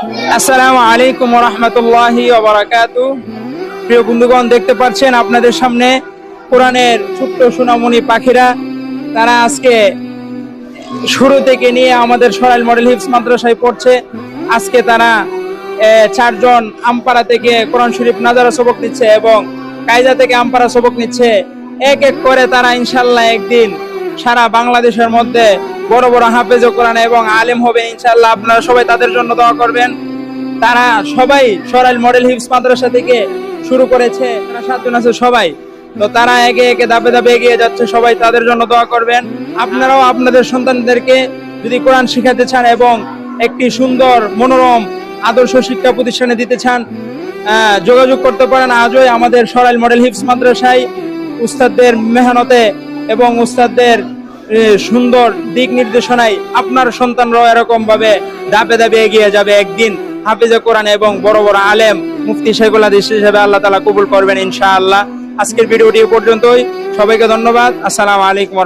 আসসালামু আলাইকুম রহমতুল্লাহি প্রিয় বন্ধুগণ, দেখতে পাচ্ছেন আপনাদের সামনে কোরআনের ছোট্ট সোনামণি পাখিরা। তারা আজকে শুরু থেকে নিয়ে আমাদের সরাইল মডেল হিপস মাদ্রাসায় পড়ছে। আজকে তারা চারজন আমপাড়া থেকে কোরআন শরীফ নাজারা সবক নিচ্ছে এবং কায়দা থেকে আমপাড়া সবক নিচ্ছে। এক এক করে তারা ইনশাল্লাহ একদিন সারা বাংলাদেশের মধ্যে বড় বড় হাফেজ কোরআন এবং আলেম হবে ইনশাল্লাহ আপনারা সবাই তাদের জন্য দোয়া করবেন। তারা সবাই সরাইল মডেল হিপস মাদ্রাসা থেকে শুরু করেছে। তারা সাতজন আছে সবাই। তো তারা একে একে ধাপে ধাপে এগিয়ে যাচ্ছে। সবাই তাদের জন্য দোয়া করবেন। আপনারাও আপনাদের সন্তানদেরকে যদি কোরআন শিখাতে চান এবং একটি সুন্দর, মনোরম, আদর্শ শিক্ষা প্রতিষ্ঠানে দিতে চান যোগাযোগ করতে পারেন আজই আমাদের সরাইল মডেল হিপস মাদ্রাসায়। উস্তাদদের মেহনতে এবং উস্তাদদের সুন্দর দিক নির্দেশনায় আপনার সন্তানরাও এরকম ভাবে ধাপে ধাপে এগিয়ে যাবে একদিন। হাফিজে কোরআন এবং বড় বড় আলেম মুফতি শেখুল হাদিস হিসেবে আল্লাহ তালা কবুল করবেন ইনশাআল্লাহ। আজকের ভিডিওটি পর্যন্তই। সবাইকে ধন্যবাদ। আসসালামু আলাইকুম।